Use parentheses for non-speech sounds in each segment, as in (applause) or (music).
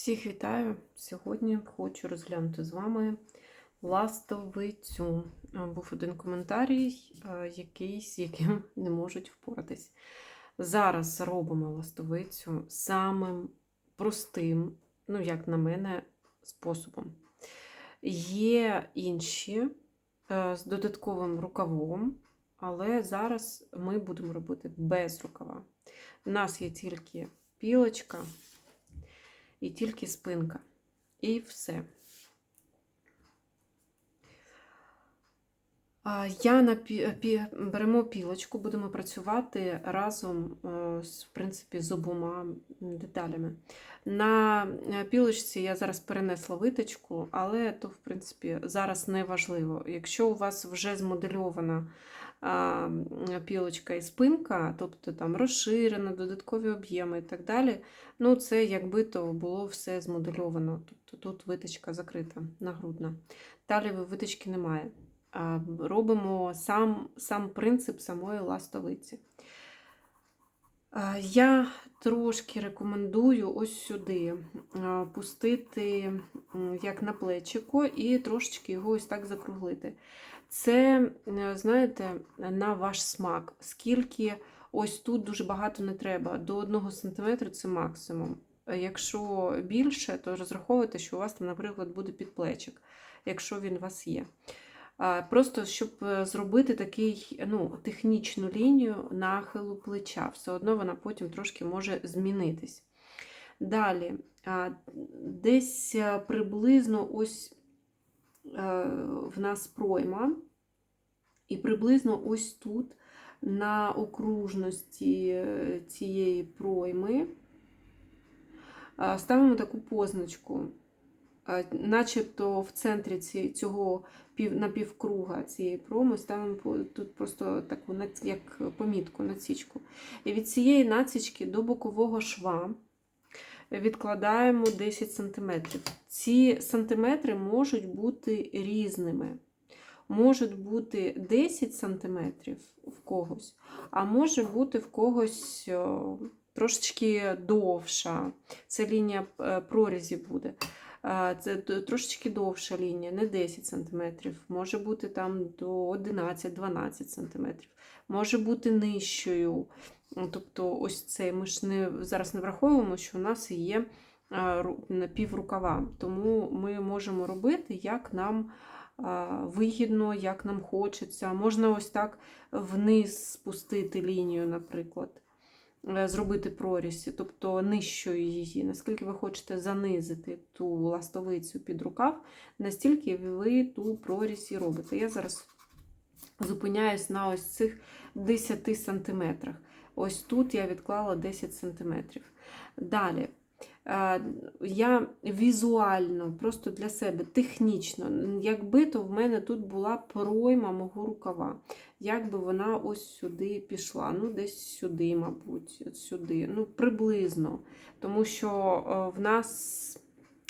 Всіх вітаю! Сьогодні хочу розглянути з вами ластовицю. Е, Був один коментарій, е, якийсь, з яким не можуть впоратись. Зараз робимо ластовицю самим простим, ну, як на мене, способом. Є інші е, з додатковим рукавом, але зараз ми будемо робити без рукава. У нас є тільки пілочка і тільки спинка. І все. Я на пі- беремо пілочку, будемо працювати разом в принципі, з обома деталями. На е, пілочці я зараз перенесла виточку, але то, в принципі, зараз не важливо. Якщо у вас вже змодельована пілочка і спинка, тобто там розширена, додаткові об'єми і так далі, ну це якби то було все змодельовано. Тобто тут виточка закрита, нагрудна. Далі виточки немає. Робимо сам, сам принцип самої ластовиці. Я трошки рекомендую ось сюди пустити як на плечико і трошечки його ось так закруглити. Це, е, знаєте, на ваш смак. Скільки ось тут дуже багато не треба. До 1 см це максимум. Е, Якщо більше, то розраховуйте, що у вас там, наприклад, буде підплечик, якщо він у вас є. Просто щоб е, зробити такий, ну, технічну лінію нахилу плеча. Все одно вона потім трошки може змінитись. Далі, десь приблизно ось в нас пройма, і приблизно ось тут, на окружності е, цієї пройми, ставимо таку позначку. Начебто в центрі цього пів, напівкруга цієї проми ставимо тут просто таку як помітку, націчку. І від цієї націчки до бокового шва відкладаємо 10 см. Ці сантиметри можуть бути різними. Можуть бути 10 см в когось, а може бути в когось трошечки довша. Це лінія е, прорізі буде. Це трошечки довша лінія, не 10 см. Може бути там до 11-12 см. Може бути нижчою. Тобто, ось цей ми ж не зараз не враховуємо, що у нас є а, ру- напіврукава. Тому ми можемо робити, як нам вигідно, як нам хочеться. Можна ось так вниз спустити лінію, наприклад, зробити прорізь, тобто нижчою її. Наскільки ви хочете занизити ту ластовицю під рукав, настільки ви ту прорізь і робите. Я зараз зупиняюсь на ось цих 10 сантиметрах. Ось тут я відклала 10 сантиметрів. Далі. е, Я візуально, просто для себе, технічно, якби то в мене тут була пройма мого рукава, як би вона ось сюди пішла, ну десь сюди, мабуть, от сюди, ну приблизно. Тому що е, в нас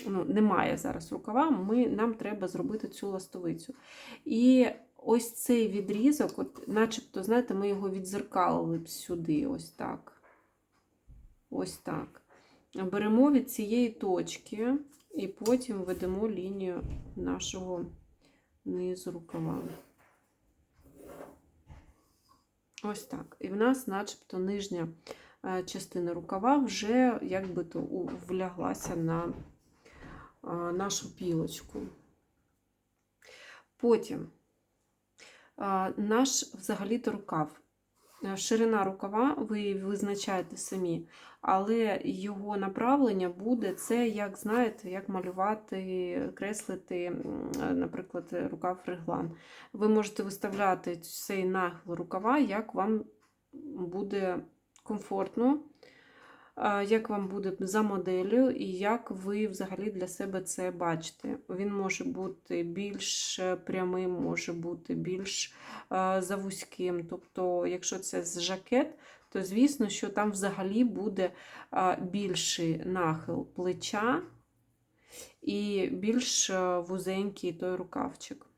ну, немає зараз рукава, ми, нам треба зробити цю ластовицю. І ось цей відрізок, от, начебто, знаєте, ми його відзеркалили б сюди, ось так. Ось так. Беремо від цієї точки і потім ведемо лінію нашого низу рукава. Ось так. І в нас, начебто, нижня е, частина рукава вже якби то вляглася на е, нашу пілочку. Потім наш взагалі-то рукав. Е, Ширина рукава ви визначаєте самі, але його направлення буде це, як знаєте, як малювати, креслити, е, наприклад, рукав реглан. Ви можете виставляти цей нахил рукава, як вам буде комфортно, як вам буде за моделлю, і як ви взагалі для себе це бачите. Він може бути більш е, прямим, може бути більш е, завузьким. Тобто, якщо це з жакет, то звісно, що там взагалі буде більший нахил плеча і більш е, вузенький той рукавчик.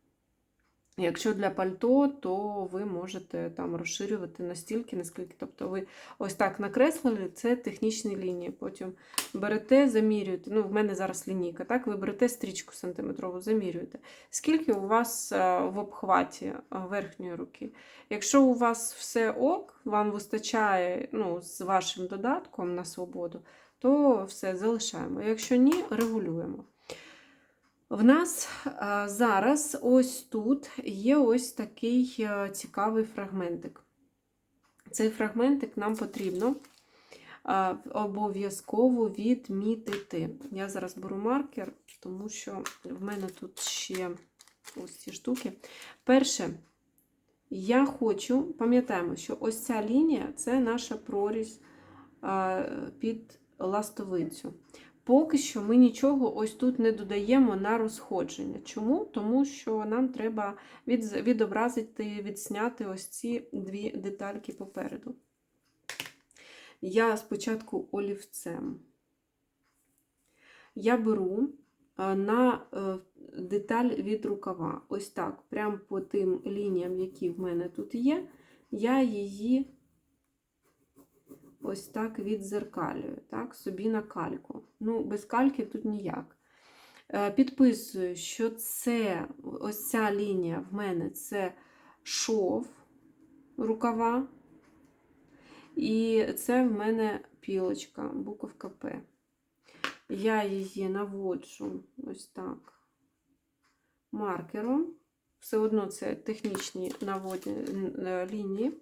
Якщо для пальто, то ви можете там розширювати настільки, наскільки. Тобто ви ось так накреслили, це технічні лінії. Потім берете, замірюєте. Ну, в мене зараз лінійка, так? Ви берете стрічку сантиметрову, замірюєте. Скільки у вас е, в обхваті е, верхньої руки? Якщо у вас все ок, вам вистачає ну, з вашим додатком на свободу, то все залишаємо. Якщо ні, регулюємо. В нас зараз ось тут є ось такий цікавий фрагментик. Цей фрагментик нам потрібно обов'язково відмітити. Я зараз беру маркер, тому що в мене тут ще ось ці штуки. Перше, я хочу, пам'ятаємо, що ось ця лінія це наша прорізь під ластовицю. Поки що ми нічого ось тут не додаємо на розходження. Чому? Тому що нам треба від, відобразити, відсняти ось ці дві детальки попереду. Я спочатку олівцем. Я беру е, на е, деталь від рукава. Ось так, прямо по тим лініям, які в мене тут є, я її ось так відзеркалюю, так, собі на кальку. Ну, без кальки тут ніяк. Е, Підписую, що це ось ця лінія в мене це шов рукава. І це в мене пілочка, буковка П. Я її наводжу ось так маркером. Все одно це технічні наводні е, лінії.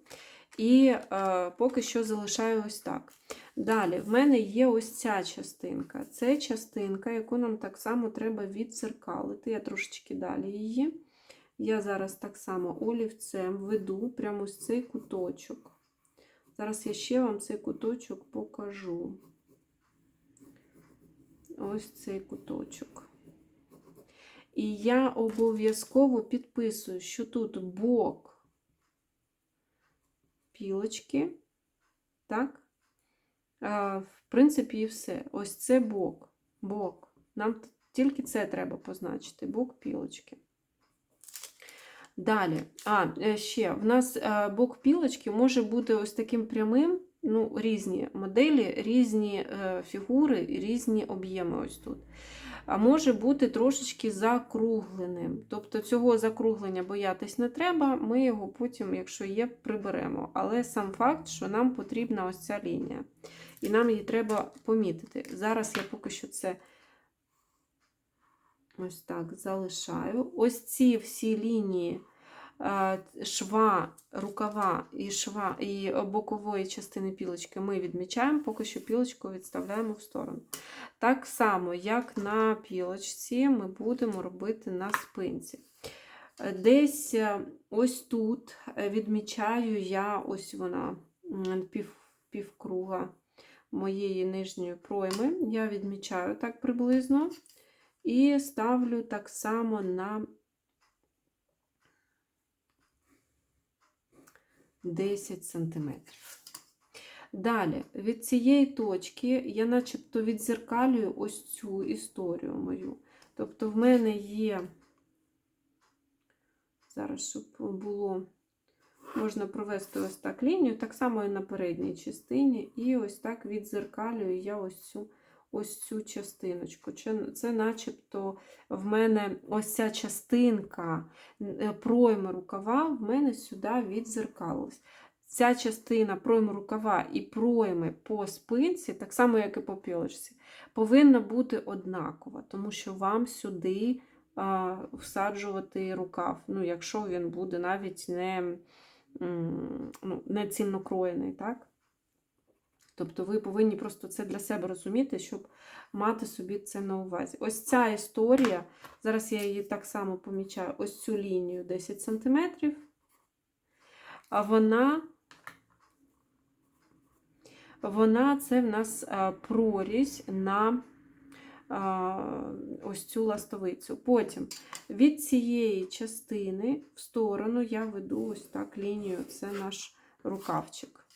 І е, поки що залишаю ось так. Далі, в мене є ось ця частинка. Це частинка, яку нам так само треба відцеркалити. Я трошечки далі її. Я зараз так само олівцем веду прямо ось цей куточок. Зараз я ще вам цей куточок покажу. Ось цей куточок. І я обов'язково підписую, що тут бок пілочки. Так? В принципі, і все. Ось це бок. Бок. Нам тільки це треба позначити: бок пілочки. Далі, а, е, ще, в нас е, бок пілочки може бути ось таким прямим, ну, різні моделі, різні е, фігури, різні об'єми ось тут. А може бути трошечки закругленим. Тобто цього закруглення боятись не треба, ми його потім, якщо є, приберемо. Але сам факт, що нам потрібна ось ця лінія. І нам її треба помітити. Зараз я поки що це ось так залишаю. Ось ці всі лінії шва, рукава і шва і бокової частини пілочки ми відмічаємо, поки що пілочку відставляємо в сторону. Так само, як на пілочці, ми будемо робити на спинці. Десь е, ось тут відмічаю я ось вона пів, півкруга моєї нижньої пройми. Я відмічаю так приблизно. І ставлю так само на 10 см. Далі, від цієї точки я начебто відзеркалюю ось цю історію мою. Тобто, в мене є, зараз, щоб було, можна провести ось так лінію, так само і на передній частині, і ось так відзеркалюю я ось цю ось цю частиночку. Це начебто в мене ось ця частинка е, пройми рукава в мене сюди відзеркалилась. Ця частина пройми рукава і пройми по спинці, так само, як і по пілочці, повинна бути однакова, тому що вам сюди всаджувати рукав, ну, якщо він буде навіть не ну, не цільнокроєний. так? Тобто ви повинні просто це для себе розуміти, щоб мати собі це на увазі. Ось ця історія, зараз я її так само помічаю, ось цю лінію 10 см, вона, вона це в нас прорізь на ось цю ластовицю. Потім від цієї частини в сторону я веду ось так лінію, це наш рукавчик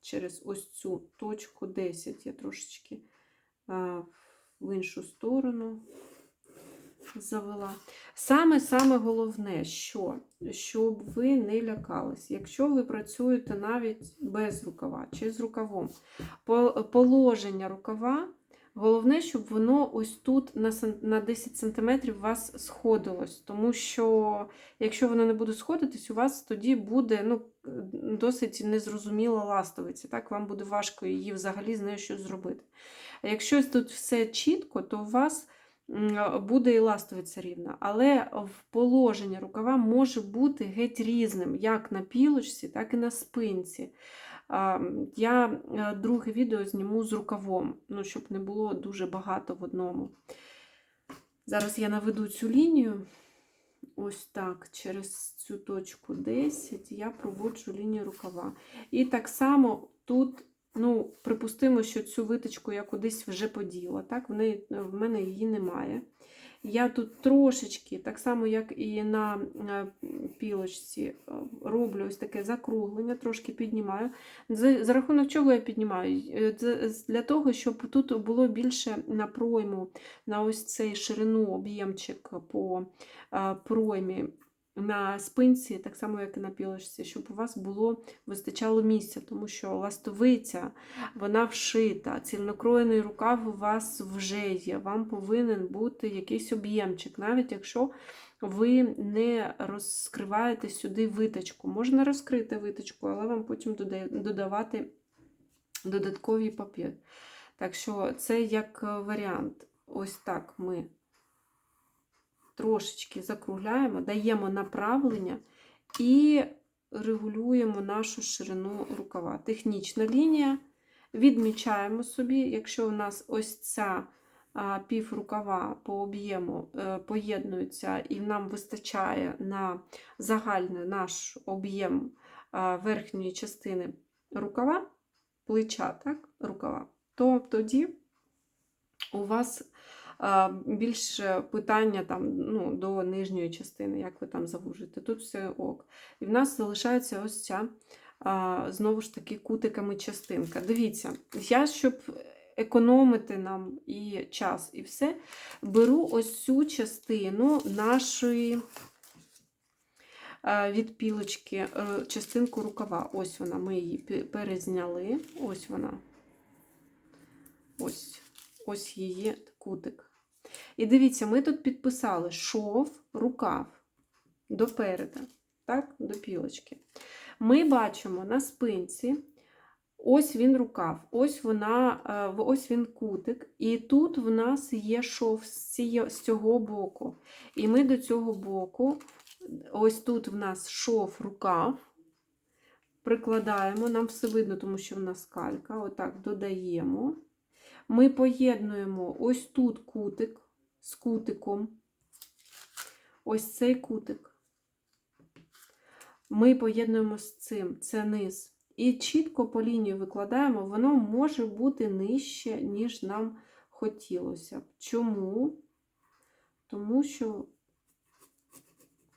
через ось цю точку 10. Я трошечки в іншу сторону. завела. Саме-саме головне, що, щоб ви не лякались. Якщо ви працюєте навіть без рукава чи з рукавом, положення рукава, головне, щоб воно ось тут на, 10 см у вас сходилось. Тому що, якщо воно не буде сходитись, у вас тоді буде ну, досить незрозуміла ластовиця. Так? Вам буде важко її взагалі з нею щось зробити. А якщо тут все чітко, то у вас буде і ластовиця рівна. Але в положення рукава може бути геть різним, як на пілочці, так і на спинці. Я е, друге відео зніму з рукавом, ну, щоб не було дуже багато в одному. Зараз я наведу цю лінію. Ось так, через цю точку 10 я проводжу лінію рукава. І так само тут, ну, припустимо, що цю виточку я кудись вже поділа. Так, в, неї, в мене її немає. Я тут трошечки, так само, як і на е, пілочці, е, роблю ось таке закруглення, трошки піднімаю. За, рахунок чого я піднімаю? Е, Для того, щоб тут було більше на пройму, на ось цей ширину об'ємчик по проймі на спинці, так само, як і на пілочці, щоб у вас було вистачало місця, тому що ластовиця, вона вшита, цільнокроєний рукав у вас вже є. Вам повинен бути якийсь об'ємчик, навіть якщо ви не розкриваєте сюди виточку. Можна розкрити виточку, але вам потім додавати додатковий папір. Так що це як е, варіант. Ось так ми трошечки закругляємо, даємо направлення і регулюємо нашу ширину рукава. Технічна лінія. Відмічаємо собі, якщо у нас ось ця пів рукава по об'єму е, поєднується і нам вистачає на загальний наш об'єм верхньої частини рукава, плеча, так, рукава, то тоді у вас більше питання там, ну, до нижньої частини, як ви там завужите. Тут все ок. І в нас залишається ось ця, знову ж таки, кутиками частинка. Дивіться, я, щоб економити нам і час, і все, беру ось цю частину нашої е, від пілочки, е, частинку рукава. Ось вона, ми її перезняли. Ось вона. Ось, ось її кутик. І дивіться, ми тут підписали шов, рукав допереда, так, до пілочки. Ми бачимо на спинці, ось він рукав, ось вона, е, ось він кутик, і тут в нас є шов з, цього боку. І ми до цього боку, ось тут в нас шов рукав, прикладаємо, нам все видно, тому що в нас калька, отак додаємо. Ми поєднуємо ось тут кутик з кутиком. Ось цей кутик. Ми поєднуємо з цим, це низ. І чітко по лінії викладаємо, воно може бути нижче, ніж нам хотілося б. Чому? Тому що,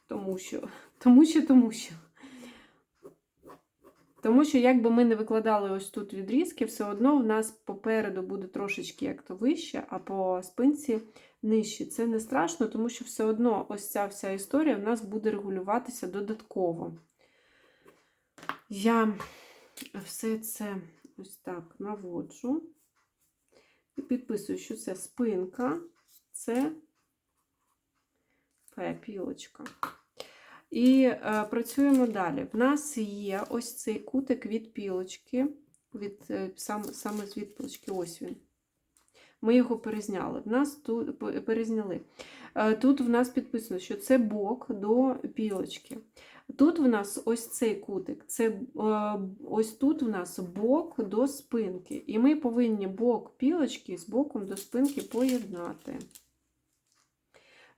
тому що, (laughs) тому що, тому що. Тому що, якби ми не викладали ось тут відрізки, все одно в нас попереду буде трошечки як то вище, а по спинці нижче. Це не страшно, тому що все одно ось ця вся історія в нас буде регулюватися додатково. Я все це ось так наводжу і підписую, що це спинка, це пілочка. І е, працюємо далі. В нас є ось цей кутик від пілочки, від, е, сам, саме з від пілочки, ось він. Ми його перезняли. В нас тут перезняли. Е, Тут в нас підписано, що це бок до пілочки. Тут в нас ось цей кутик, це е, ось тут в нас бок до спинки. І ми повинні бок пілочки з боком до спинки поєднати.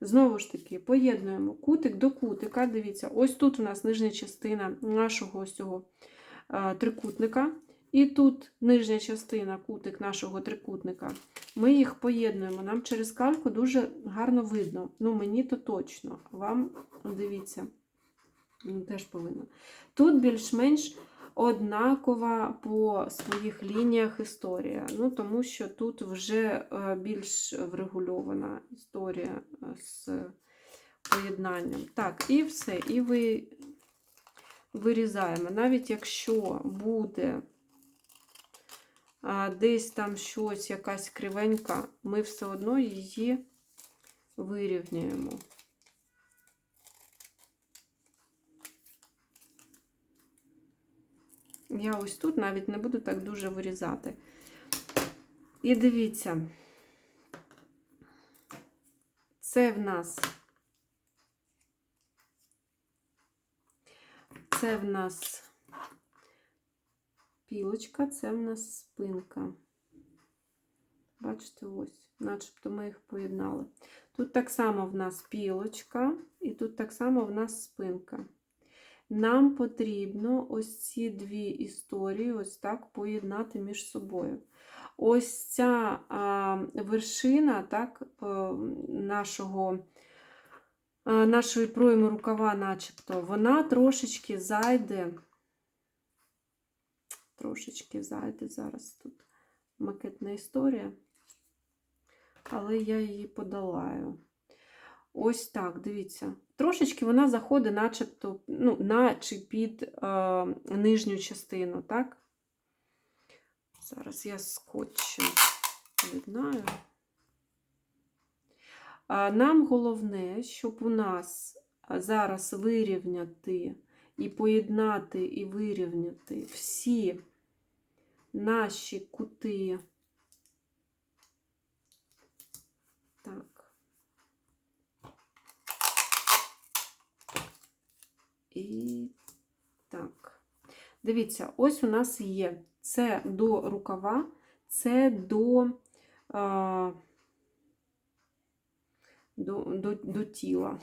Знову ж таки, поєднуємо кутик до кутика. Дивіться, ось тут у нас нижня частина нашого ось цього е, трикутника. І тут нижня частина, кутик нашого трикутника. Ми їх поєднуємо. Нам через кальку дуже гарно видно. Ну, мені то точно. Вам, дивіться, теж повинно. Тут більш-менш однакова по своїх лініях історія. Ну, тому що тут вже е, більш врегульована історія е, з поєднанням. Так, і все. І ви вирізаємо. Навіть якщо буде десь там щось, якась кривенька, ми все одно її вирівняємо. Я ось тут навіть не буду так дуже вирізати. І дивіться, це в нас це в нас пілочка, це в нас спинка. Бачите, ось, начебто ми їх поєднали. Тут так само в нас пілочка, і тут так само в нас спинка. Нам потрібно ось ці дві історії ось так поєднати між собою. Ось ця а, вершина так, а, нашого, а, нашої пройми рукава, начебто, вона трошечки зайде, трошечки зайде зараз тут макетна історія, але я її подолаю. Ось так, дивіться. Трошечки вона заходить, начебто, ну, наче під е, нижню частину, так? Зараз я скотчем віднаю. Нам головне, щоб у нас зараз вирівняти і поєднати, і вирівняти всі наші кути. Так. І так. Дивіться, ось у нас є це до рукава, це до, до, до, до тіла.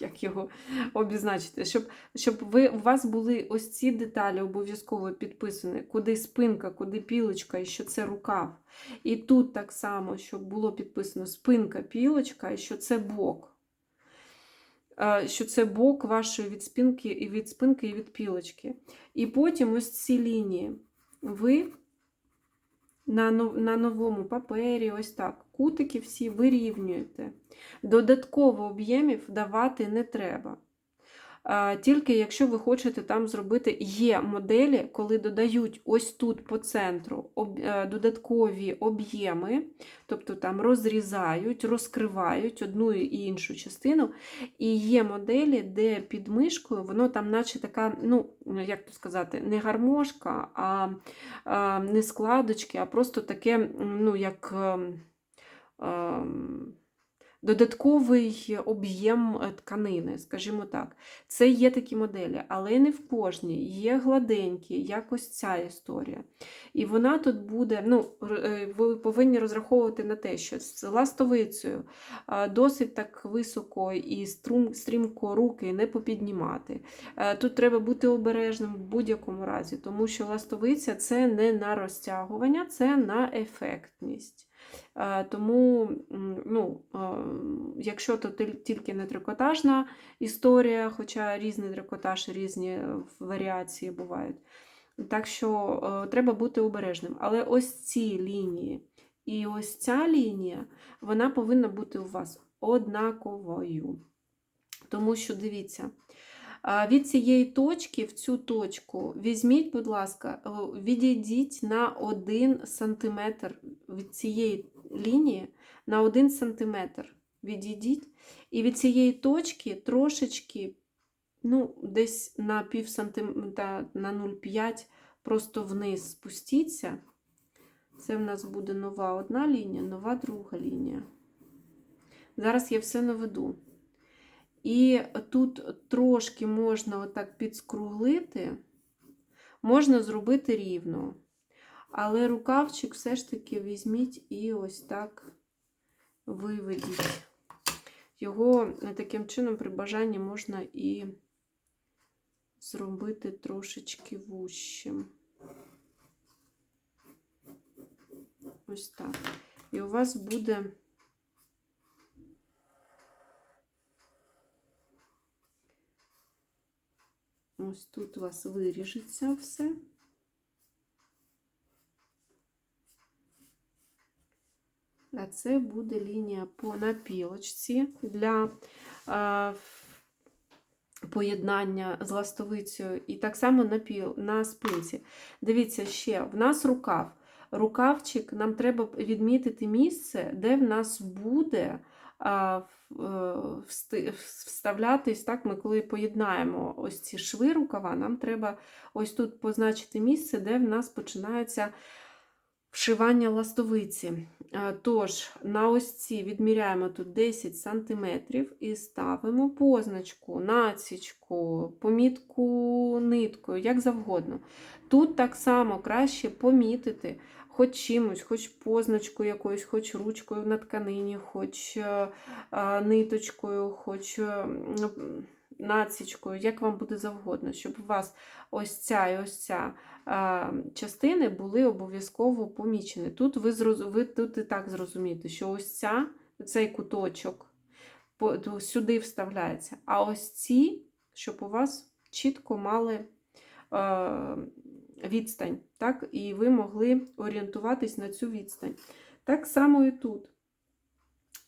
Як його обізначити? Щоб щоб ви, у вас були ось ці деталі обов'язково підписані, куди спинка, куди пілочка, і що це рукав. І тут так само, щоб було підписано спинка, пілочка, і що це бок що це бок вашої від спинки і від спинки і від пілочки. І потім ось ці лінії ви на на новому папері, ось так, кутики всі вирівнюєте. Додатково об'ємів давати не треба. Тільки якщо ви хочете там зробити є моделі, коли додають ось тут по центру е, додаткові об'єми, тобто там розрізають, розкривають одну і іншу частину. І є моделі, де під мишкою воно там, наче така, ну, як то сказати, не гармошка, а, не складочки, а просто таке, ну, як. Ем, додатковий об'єм е, тканини, скажімо так. Це є такі моделі, але не в кожній. Є гладенькі, як ось ця історія. І вона тут буде, ну, е, ви повинні розраховувати на те, що з ластовицею досить так високо і струм, стрімко руки не попіднімати. Е, тут треба бути обережним в будь-якому разі, тому що ластовиця це не на розтягування, це на ефектність. Е, тому, ну, е, якщо то тільки не трикотажна історія, хоча різний трикотаж, різні варіації бувають. Так що е, треба бути обережним. Але ось ці лінії і ось ця лінія, вона повинна бути у вас однаковою. Тому що, дивіться, від цієї точки в цю точку візьміть, будь ласка, відійдіть на 1 см від цієї лінії на 1 см відійдіть. І від цієї точки трошечки, ну, десь на пів сантиметра, на 0,5 просто вниз спустіться. Це в нас буде нова одна лінія, нова друга лінія. Зараз я все наведу. І тут трошки можна отак підскруглити, можна зробити рівно. Але рукавчик все ж таки візьміть і ось так виведіть. Його таким чином, при бажанні можна і зробити трошечки вущим. Ось так. І у вас буде. Ось тут у вас виріжеться все. А це буде лінія по напілочці для е, поєднання з ластовицею. І так само на, піл, на спинці. Дивіться, ще в нас рукав. Рукавчик, нам треба відмітити місце, де в нас буде вставлятись, так, ми коли поєднаємо ось ці шви рукава, нам треба ось тут позначити місце, де в нас починається вшивання ластовиці. Е, Тож, на ось ці відміряємо тут 10 см і ставимо позначку, націчку, помітку ниткою, як завгодно. Тут так само краще помітити хоч чимось, хоч позначкою якоюсь, хоч ручкою на тканині, хоч е, ниточкою, хоч е, націчкою, як вам буде завгодно, щоб у вас ось ця і ось ця частини були обов'язково помічені. Тут ви, ви тут і так зрозумієте, що ось ця, цей куточок сюди вставляється, а ось ці, щоб у вас чітко мали е, відстань, так? і ви могли орієнтуватись на цю відстань. Так само і тут.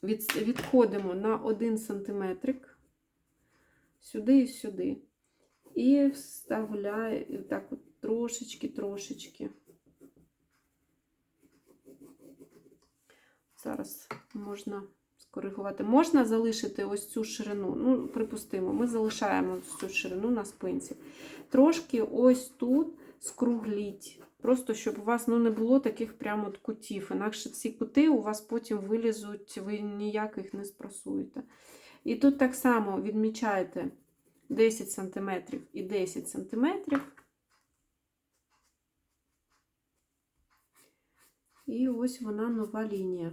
Від, відходимо на 1 см сюди і сюди. І вставляю так от трошечки-трошечки. Зараз можна скоригувати. Можна залишити ось цю ширину. Ну, припустимо, ми залишаємо цю ширину на спинці. Трошки ось тут скругліть. Просто щоб у вас ну, не було таких прямо от кутів. Інакше ці кути у вас потім вилізуть, ви ніяк їх не спросуєте. І тут так само відмічаєте 10 см і 10 см. І ось вона нова лінія.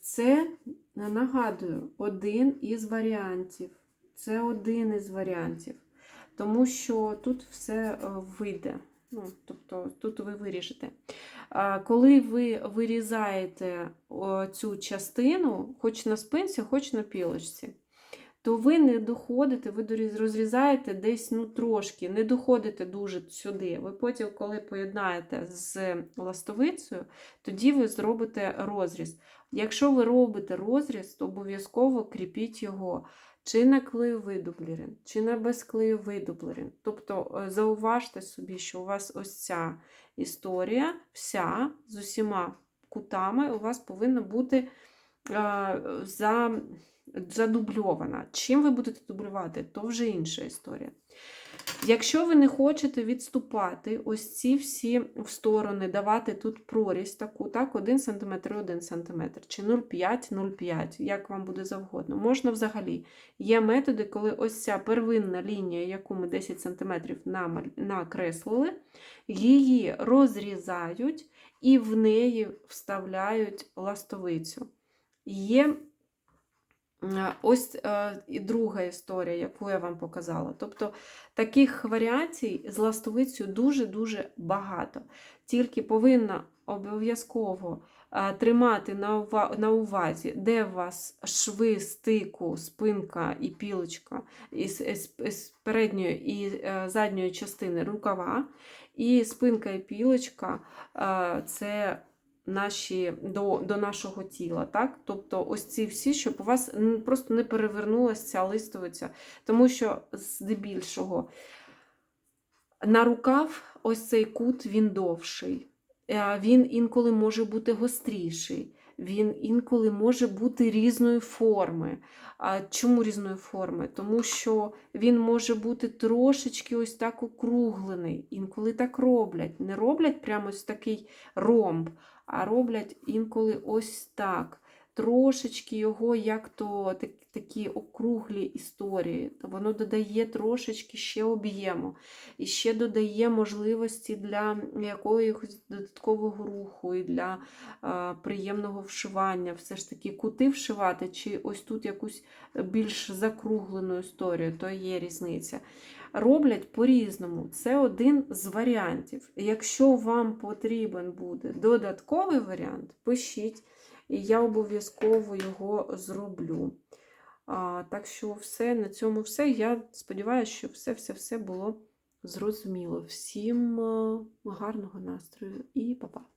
Це, нагадую, один із варіантів. Це один із варіантів. Тому що тут все е, вийде. Ну, тобто тут ви виріжете. Коли ви вирізаєте цю частину, хоч на спинці, хоч на пілочці, то ви не доходите, ви розрізаєте десь ну, трошки, не доходите дуже сюди. Ви потім, коли поєднаєте з ластовицею, тоді ви зробите розріз. Якщо ви робите розріз, то обов'язково кріпіть його чи на клейовий дублерин, чи на безклейовий дублерин. Тобто е, зауважте собі, що у вас ось ця історія, вся з усіма кутами у вас повинна бути е, за, задубльована. Чим ви будете дублювати, то вже інша історія. Якщо ви не хочете відступати ось ці всі в сторони, давати тут прорізь таку, так, 1 см 1 см, чи 0,5, 0,5, як вам буде завгодно. Можна взагалі. Є методи, коли ось ця первинна лінія, яку ми 10 см накреслили, її розрізають і в неї вставляють ластовицю. Є ось е, і друга історія, яку я вам показала. Тобто таких варіацій з ластовицею дуже-дуже багато. Тільки повинна обов'язково е, тримати на увазі, де у вас шви стику, спинка і пілочка із передньої і е, задньої частини рукава. І спинка і пілочка е, це наші, до, до нашого тіла. Так? Тобто ось ці всі, щоб у вас просто не перевернулася ця листовиця. Тому що здебільшого на рукав ось цей кут він довший. Е, Він інколи може бути гостріший, він інколи може бути різної форми. А чому різної форми? Тому що він може бути трошечки ось так округлений. Інколи так роблять. Не роблять прямо ось такий ромб, а роблять інколи ось так. Трошечки його, як то так- такі округлі історії. Воно додає трошечки ще об'єму і ще додає можливості для якогось додаткового руху і для е, приємного вшивання. Все ж таки кути вшивати, чи ось тут якусь більш закруглену історію, то є різниця. Роблять по-різному. Це один з варіантів. Якщо вам потрібен буде додатковий варіант, пишіть, і я обов'язково його зроблю. А, так що все на цьому все. Я сподіваюся, що все-все-все було зрозуміло. Всім е, гарного настрою і па-па.